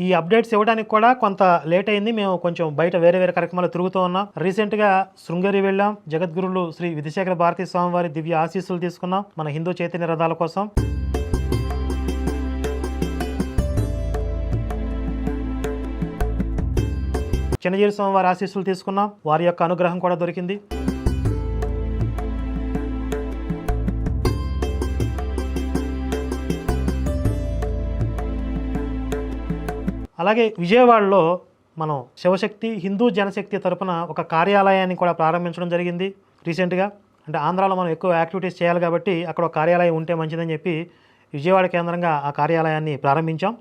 ఈ అప్డేట్స్ ఇవ్వడానికి కూడా కొంత లేట్ అయింది. మేము కొంచెం బయట వేరే వేరే కార్యక్రమాలు తిరుగుతూ ఉన్నాం. రీసెంట్గా శృంగేరి వెళ్ళాం. జగద్గురులు శ్రీ విధిశేఖర భారతీ స్వామి వారి దివ్య ఆశీస్సులు తీసుకున్నాం. మన హిందూ చైతన్య రథాల కోసం. చిన్నజీరి స్వామి వారి ఆశీస్సులు తీసుకున్నాం. వారి యొక్క అనుగ్రహం కూడా దొరికింది. అలాగే విజయవాడలో మనం శివశక్తి హిందూ జనశక్తి తరపున ఒక కార్యాలయాన్ని కూడా ప్రారంభించడం జరిగింది రీసెంట్గా. అంటే ఆంధ్రాలో మనం ఎక్కువ యాక్టివిటీస్ చేయాలి కాబట్టి అక్కడ ఒక కార్యాలయం ఉంటే మంచిదని చెప్పి విజయవాడ కేంద్రంగా ఆ కార్యాలయాన్ని ప్రారంభించాం.